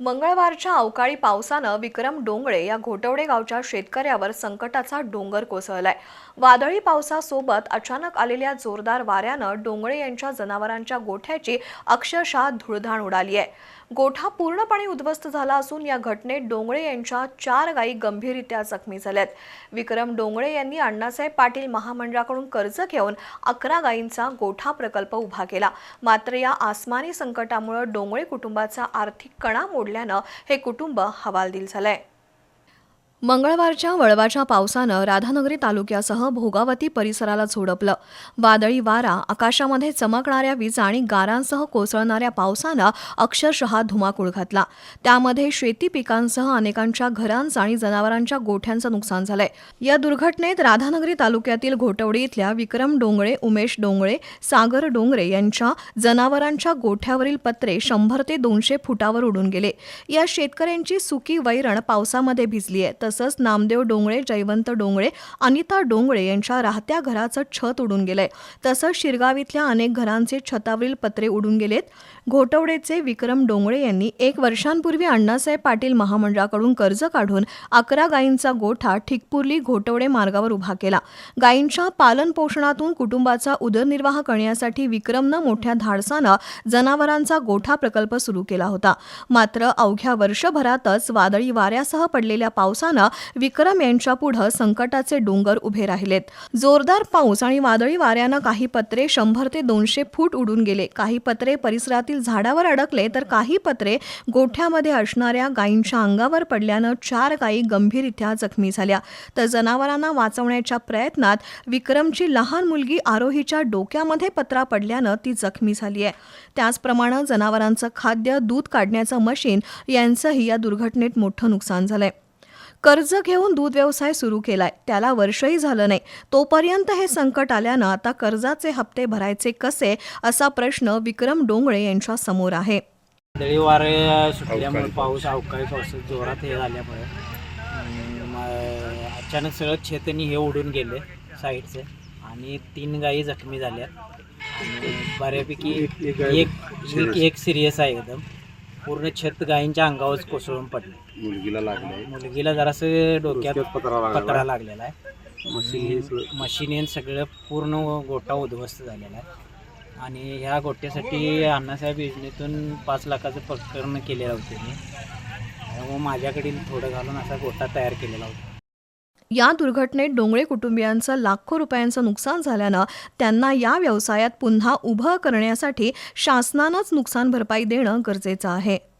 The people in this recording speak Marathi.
मंगळवारच्या अवकाळी पावसानं विक्रम डोंगळे या घोटवडे गावच्या शेतकऱ्यावर संकटाचा डोंगर कोसळलाय. वादळी पावसासोबत अचानक आलेल्या जोरदार वाऱ्यानं डोंगळे यांच्या जनावरांच्या गोठ्याची अक्षरशः धुळधाण उडाली आहे. गोठा पूर्णपणे उद्ध्वस्त झाला असून या घटनेत डोंगळे यांच्या चार गायी गंभीररित्या जखमी झाल्यात. विक्रम डोंगळे यांनी अण्णासाहेब पाटील महामंडळाकडून कर्ज घेऊन अकरा गायींचा गोठा प्रकल्प उभा केला. मात्र या आसमानी संकटामुळे डोंगळे कुटुंबाचा आर्थिक कणामुळे मोडल्यानं हे कुटुंब हवालदिल झालंय. मंगळवारच्या वळवाच्या पावसानं राधानगरी तालुक्यासह भोगावती परिसराला झोडपलं. वादळी वारा आकाशामध्ये चमकणाऱ्या विजा आणि गारांसह कोसळणाऱ्या पावसानं अक्षरशः धुमाकूळ घातला. त्यामध्ये शेती पिकांसह अनेकांच्या घरांचं आणि जनावरांच्या गोठ्यांचं नुकसान झालंय. या दुर्घटनेत राधानगरी तालुक्यातील घोटवडी इथल्या विक्रम डोंगळे उमेश डोंगळे सागर डोंगरे यांच्या जनावरांच्या गोठ्यावरील पत्रे शंभर ते दोनशे फुटावर उडून गेले. या शेतकऱ्यांची सुकी वैरण पावसामध्ये भिजली आहे तसंच नामदेव डोंगळे जयवंत डोंगळे अनिता डोंगळे यांच्या राहत्या घराचं छत उडून गेलंय. तसंच शिरगाव इथल्या अनेक घरांचे छतावरील पत्रे उडून गेलेत. घोटवडेचे विक्रम डोंगळे यांनी एक वर्षांपूर्वी अण्णासाहेब पाटील महामंडळाकडून कर्ज काढून अकरा गायींचा गोठा ठिकपुर्ली घोटवडे मार्गावर उभा केला. गायींच्या पालन पोषणातून कुटुंबाचा उदरनिर्वाह करण्यासाठी विक्रमनं मोठ्या धाडसानं जनावरांचा गोठा प्रकल्प सुरू केला होता. मात्र अवघ्या वर्षभरातच वादळी वाऱ्यासह पडलेल्या पावसानं विक्रम यांच्या पुढं संकटाचे डोंगर उभे राहिलेत. जोरदार पाऊस आणि वादळी वाऱ्यानं काही पत्रे शंभर ते दोनशे फूट उडून गेले. काही पत्रे परिसरातील झाडावर अडकले तर काही पत्रे गोठ्यामध्ये असणाऱ्या गायींच्या अंगावर पडल्यानं चार गायी गंभीररित्या जखमी झाल्या. तर जनावरांना वाचवण्याच्या प्रयत्नात विक्रमची लहान मुलगी आरोहीच्या डोक्यामध्ये पत्रा पडल्यानं ती जखमी झाली आहे त्याचप्रमाणे जनावरांचं खाद्य दूध काढण्याचं मशीन यांचंही या दुर्घटनेत मोठं नुकसान झालंय. कर्ज घेऊन दूध व्यवसाय सुरू केलाय. त्याला वर्षही झालं नाही. तोपर्यंत हे संकट आल्यानं आता कर्जाचे हप्ते भरायचे कसे असा प्रश्न विक्रम डोंगळे यांच्या समोर आहे. वारे सुटल्यामुळे पाऊस अवकाळी पाऊस जोरात हे झाल्यामुळे. अचानक सगळं छेतनी हे उडून गेले साईडचे. आणि तीन गायी जखमी झाल्या. आणि बऱ्यापैकी एक एक एक सिरियस आहे एकदम. पूर्ण छत गायींच्या अंगावर कोसळून पडले मुलगीला लागले मुलगीला जरासं डोक्यात पत्रा लागला पत्रा लागलेला आहे. मशीन सगळं पूर्ण गोटा उद्ध्वस्त झालेला आहे. आणि ह्या गोट्यासाठी अण्णासाहेब योजनेतून पाच लाखाचं प्रकरण केलेलं होतं. मी त्यामुळे माझ्याकडील थोडं घालून असा गोटा तयार केलेला होता. या दुर्घटनेत डोंगळे कुटुंबियांचं लाखो रुपयांचं नुकसान झाल्यानं त्यांना या व्यवसायात पुन्हा उभं करण्यासाठी शासनानंच नुकसान भरपाई देणं गरजेचं आहे.